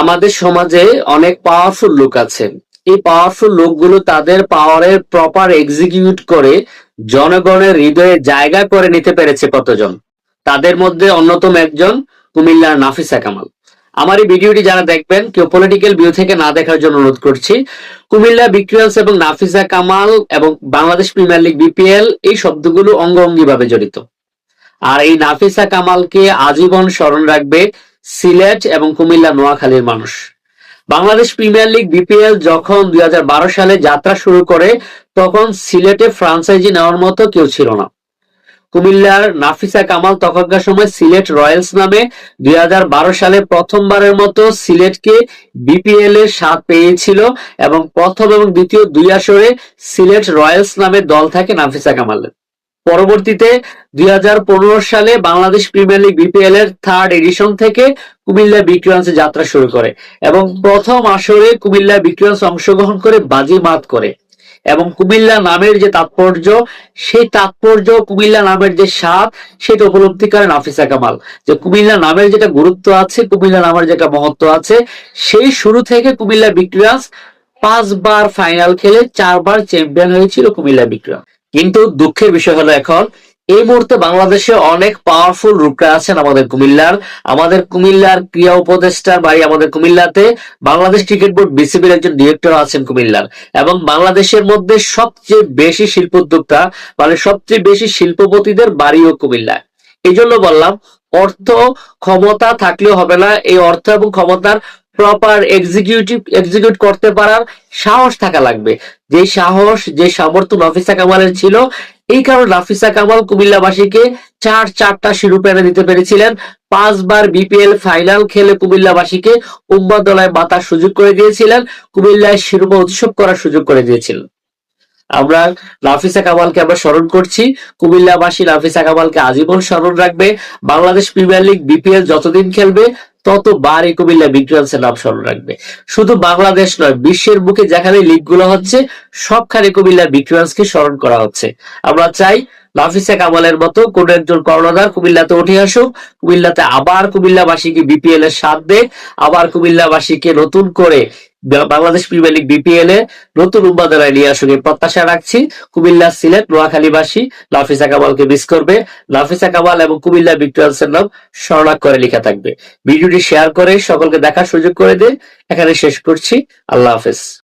আমাদের সমাজে অনেক পাওয়ারফুল লোক আছে। এই পাওয়ারফুল লোকগুলো তাদের পাওয়ারের প্রপার এক্সিকিউট করে জনগণের হৃদয়ে জায়গা করে নিতে পেরেছে কতজন? তাদের মধ্যে অন্যতম একজন কুমিল্লার নাফিসা কামাল। আমার এই ভিডিওটি যারা দেখবেন, কেউ পলিটিক্যাল ভিউ থেকে না দেখার জন্য অনুরোধ করছি, কুমিল্লা বিক্রিয়ালস এবং নাফিসা কামাল এবং বাংলাদেশ প্রিমিয়ার লিগ বিপিএল এই শব্দগুলো অঙ্গভঙ্গি ভাবে জড়িত। আর এই নাফিসা কামালকে আজীবন স্মরণ রাখবে সিলেট এবং কুমিল্লা নোয়াখালীর মানুষ। বাংলাদেশ প্রিমিয়ার লিগ বিপিএল যখন দুই হাজার বারো সালে যাত্রা শুরু করে, তখন সিলেটে ফ্রাঞ্চাইজি নেওয়ার মতো কেউ ছিল না। কুমিল্লার নাফিসা কামাল তখনকার সময় সিলেট রয়্যালস নামে দুই হাজার বারো সালে প্রথমবারের মতো সিলেটকে বিপিএল এর স্বাদ পেয়েছিল এবং প্রথম এবং দ্বিতীয় দুই আসরে সিলেট রয়্যালস নামে দল থাকে নাফিসা কামালের। পরবর্তীতে দুই হাজার পনেরো সালে বাংলাদেশ প্রিমিয়ার লিগ বিপিএল এর থার্ড এডিশন থেকে কুমিল্লা বিক্রিয়ান্সে যাত্রা শুরু করে এবং প্রথম আসরে কুমিল্লা বিক্রিয়ান্স অংশগ্রহণ করে বাজি মাত করে এবং কুমিল্লা নামের যে তাৎপর্য, সেই তাৎপর্য, কুমিল্লা নামের যে স্বাদ, সেটা উপলব্ধি করেন নাফিসা কামাল। যে কুমিল্লা নামের যেটা গুরুত্ব আছে, কুমিল্লা নামের যেটা মহত্ব আছে, সেই শুরু থেকে কুমিল্লা বিক্রিয়ান্স পাঁচবার ফাইনাল খেলে চারবার চ্যাম্পিয়ন হয়েছিল কুমিল্লা বিক্রিয়ান্স কিন্তু দুঃখের বিষয় হলো এখন, এই মুহূর্তে বাংলাদেশে অনেক পাওয়ারফুল রূপরা আছেন আমাদের কুমিল্লার। আমাদের কুমিল্লার ক্রিয়া উপদেষ্টার বাড়ি আমাদের কুমিল্লাতে। বাংলাদেশ ক্রিকেট বোর্ড বিসিবির একজন ডিরেক্টর আছেন কুমিল্লার। এবং বাংলাদেশের মধ্যে সবচেয়ে বেশি শিল্প উদ্যোক্তা মানে সবচেয়ে বেশি শিল্পপতিদের বাড়িও কুমিল্লায় এই জন্য বললাম, অর্থ ক্ষমতা থাকলেও হবে না। এই অর্থ এবং ক্ষমতার প্রপার এক্সিকিউটিভ এক্সিকিউট করতে পারার সাহস থাকা লাগবে। যে সাহস যে সামর্থ্য নাফিসা কামালের ছিল, এই কারণে নাফিসা কামাল কুমিল্লাবাসীকে চার চারটা শিরোপা এনে দিতে পেরেছিলেন। পাঁচবার বিপিএল ফাইনাল খেলে কুমিল্লাবাসীকে উম্মাদলায় মাতার সুযোগ করে দিয়েছিলেন, কুমিল্লায় শিরোপা উৎসব করার সুযোগ করে দিয়েছিলেন। আমরা নাফিসা কামালকে আমরা স্মরণ করছি, কুমিল্লাবাসী নাফিসা কামালকে আজীবন স্মরণ রাখবে। বাংলাদেশ প্রিমিয়ার লিগ বিপিএল যতদিন খেলবে ততবার এই কুমিল্লা বিগ্রান্সের নাম স্মরণ রাখবে। শুধু বাংলাদেশ নয়, বিশ্বের বুকে যেখানে লিগগুলো হচ্ছে, সবখানে কুমিল্লা বিক্রিয়ান্সকে স্মরণ করা হচ্ছে। আমরা চাই নাফিসা কামালের মতো কোন একজন কর্ণধার কুমিল্লাতে উঠে আসুক, কুমিল্লাতে আবার কুমিল্লাবাসীকে বিপিএল এর সাথ দেখ আবার কুমিল্লাবাসীকে নতুন করে বাংলাদেশ প্রিমিয়ার লিগ বিপিএল এ নতুন উপাদানায় নিয়ে আসুন প্রত্যাশা রাখছি। কুমিল্লা সিলেট, নোয়াখালীবাসী, লাফিসা কামালকে মিস করবে। লাফিসা কামাল এবং কুমিল্লা ভিক্টোরিয়ালসের নাম স্মরণাক্ষরে লেখা থাকবে। ভিডিওটি শেয়ার করে সকলকে দেখার সুযোগ করে দে এখানে শেষ করছি। আল্লাহ হাফেজ।